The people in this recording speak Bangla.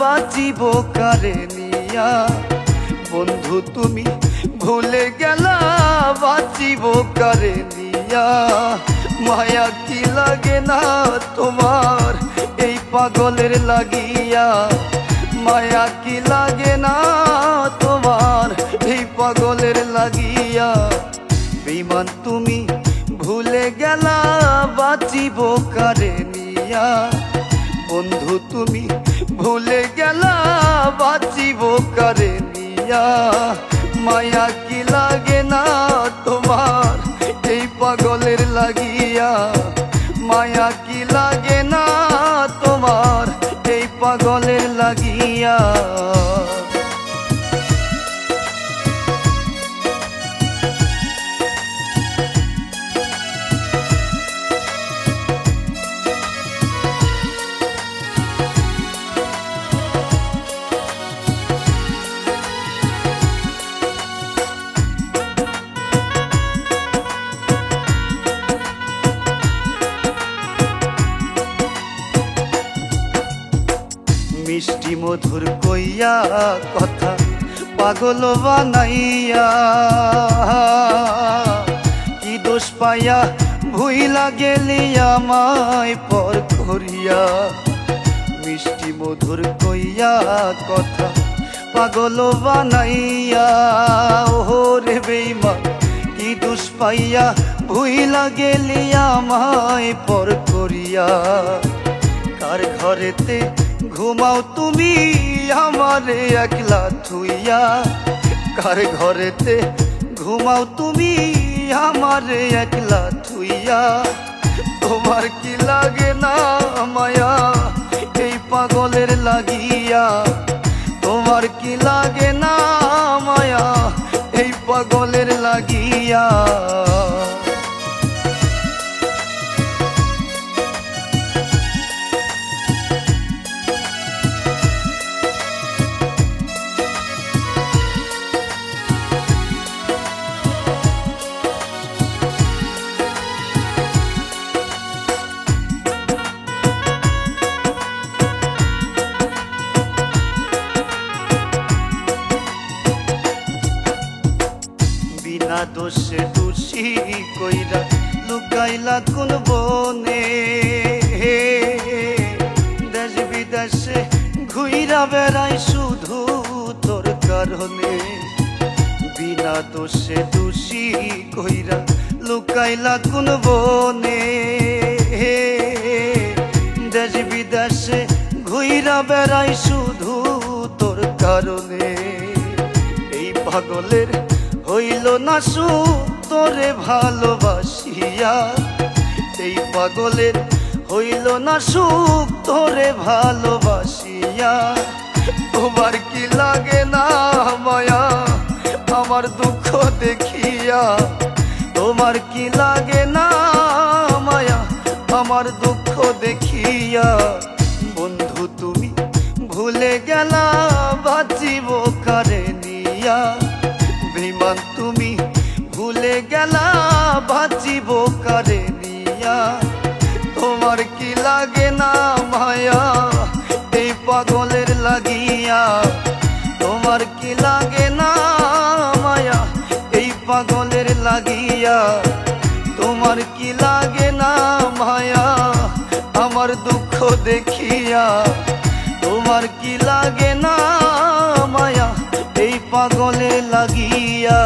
বাঁচিব কারে নিয়া? বন্ধু, তুমি ভুলে গেলা, বাঁচিব কারে নিয়া? মায়া কি লাগে না তোমার? এই পাগলের লাগিয়া। মায়া কি লাগে না তোমার? এই পাগলের লাগিয়া। বেমান তুমি ভুলে গেলা, বাঁচিব কারে নিয়া? বন্ধু, তুমি ভুলে গেলা, বাঁচিব কারে নিয়া মায়া কি লাগে না তোমার? এই পাগলের লাগিয়া। মায়া কি লাগে না তোমার? এই পাগলের লাগিয়া। মিষ্টি মধুর কইয়া কথা, পাগল বানাইয়া। কি দোষ পাইয়া ভুইলা গেলি আমায় পর করিয়া। মিষ্টি মধুর কইয়া কথা, পাগল বানাইয়া। ওহো রে বেইমা কি দোষ পাইয়া ভুইলা গেলি আমায় পর করিয়া। কার ঘরেতে ঘুমাও তুমি আমারে একলা থুইয়া। কার ঘরেতে ঘুমাও তুমি আমারে একলা থুইয়া। তোমার কি লাগে না মায়া এই পাগলের লাগিয়া? তোমার কি লাগে না মায়া এই পাগলের লাগিয়া? বিনা দোষে দোষী কইরা লুকাইলা কোন বনে। দেশ বিদেশে ঘুইরা বেড়াই শুধু তোর কারণে। বিনা দোষে দোষী কইরা লুকাইলা কোন বনে। দেশ বিদেশে ঘুইরা বেড়াই শুধু তোর কারণে। এই পাগলের হইল না সুখ তোরে ভালোবাসিয়া। এই পাগলের হইল না সুখ তোরে ভালোবাসিয়া। তোমার কি লাগে না মায়া? আমার দুঃখ দেখিয়া। তোমার কি লাগে না মায়া? আমার দুঃখ দেখিয়া। বন্ধু, তুমি ভুলে গেলা, বাঁচিব কারে নিয়া। বেমান তুমি ভুলে গেলা, বাঁচিব কারে নিয়া। তোমার কি লাগে না মায়া, এই পাগলের লাগিয়া? তোমার কি লাগে না মায়া, এই পাগলের লাগিয়া? তোমার কি লাগে না মায়া, আমার দুঃখ দেখিয়া? তোমার কি লাগে না পাগলে লাগিয়া